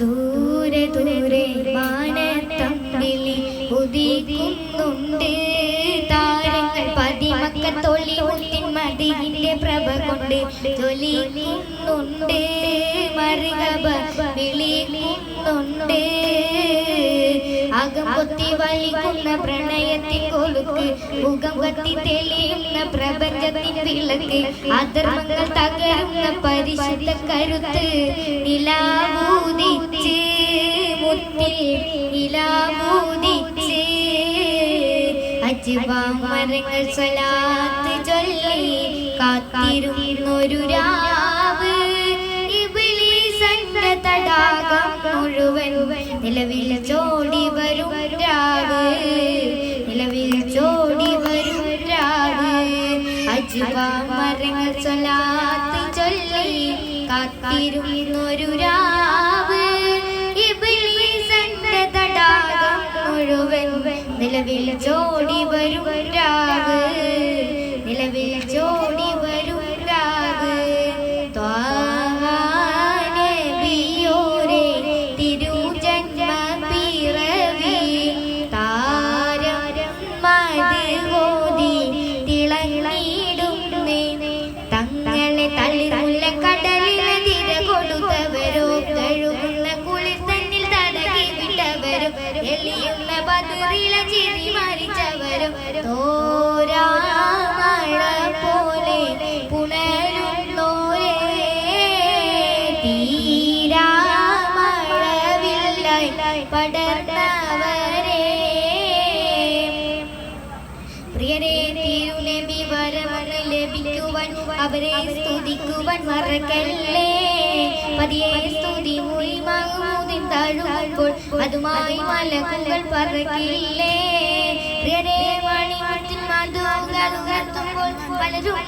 ദൂരെ ദൂരെ മാനത്തമ്പിളി ഉദിക്കുന്നുണ്ട്. താരങ്ങൾ പതിമക്കത്തൊള്ളി മുത്തിൻ മതിയിന്റെ പ്രഭ കൊണ്ട് ജ്വലിക്കുന്നുണ്ട്. മറുകബ വിളിക്കുന്നുണ്ട്. അകം വലിക്കുന്ന പ്രണയത്തിൻ കൊലുക്ക് മുഖം കത്തി തെളിയുന്ന പ്രപഞ്ചത്തിൻ വിളക്ക് അധർമ്മങ്ങൾ തകരുന്ന പരിശുദ്ധ കരുത്ത് നിലാവൂതിച്ച് അജുവാമരങ്ങൾ സ്വലാത്ത് ചൊല്ലി കാത്തിരുന്നൊരു രാവ്. ഇബ്ലീസന്റെ തടാകം മുഴുവൻ നിലവിൽ ചോടി വരും രാവ്. നിലവിൽ ചോടി വരും രാവ്. അജിവാമരങ്ങൾ സ്വലാത്ത് ചൊല്ലി കാത്തിരുന്നൊരു രാവ് നിലവിൽ ജോഡി വരും നിലവിൽ ചോടി എളിയുന്ന ബദറിലെ ചിരി മരിച്ചവരും തോരാമഴ പോലെ പുണരുന്നോരേ തീരാ മഴവില്ലായി പടർന്നവരേ പ്രിയരെ തിരുനബി വരവണ് ലഭിക്കുവാൻ അവരെ സ്തുതിക്കുവാൻ മറക്കല്ലേ? പതിയെ സ്തുതി മുറിമാകുമുതിൻ താഴുമ്പോൾ അതുമായി മലക്കുകൾ പറക്കില്ലേ പലരും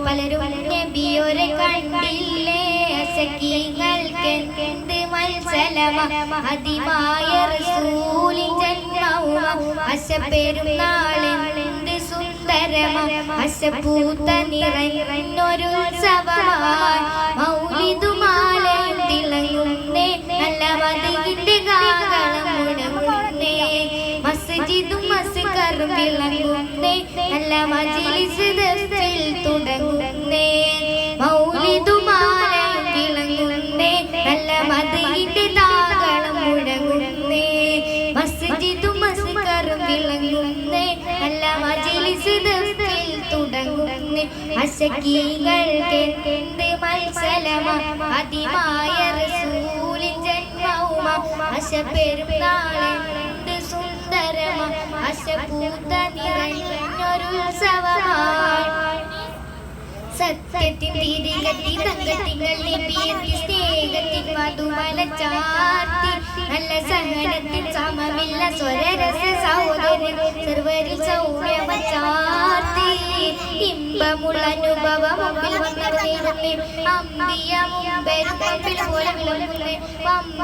പലരും കണ്ടില്ലേ? സുന്ദരമ അശപ്പൂത്ത നിറഞ്ഞൊരു ഉത്സവമായി മൗലിതുമാലയും തിളങ്ങുന്നേ നല്ല മതിന്റെ കാകളം മുടങ്ങുന്നേ മസ്ജിദും മസ്കറും തിളങ്ങുന്നേ നല്ല മജിലിസ് തുടങ്ങുന്നേ. തുടങ്ങുന്നേ അശക്കീകൾക്ക് എന്ത് മത്സലമ അതിമായ റസൂലിൻ ജന്മവുമ. അശപ്പെരുന്നാളെന്ത് സുന്ദരമ? നല്ല സഹനത്തിൽ സമമില്ല സ്വരരസ സഹോദരൻ സർവരിൽ സൗമ്യമ ചാർത്തി. ഇമ്പമുള്ള അനുഭവം മുമ്പിൽ നേടുന്നേ അമ്പിയ മുമ്പെരും മുമ്പിൽ പോലെ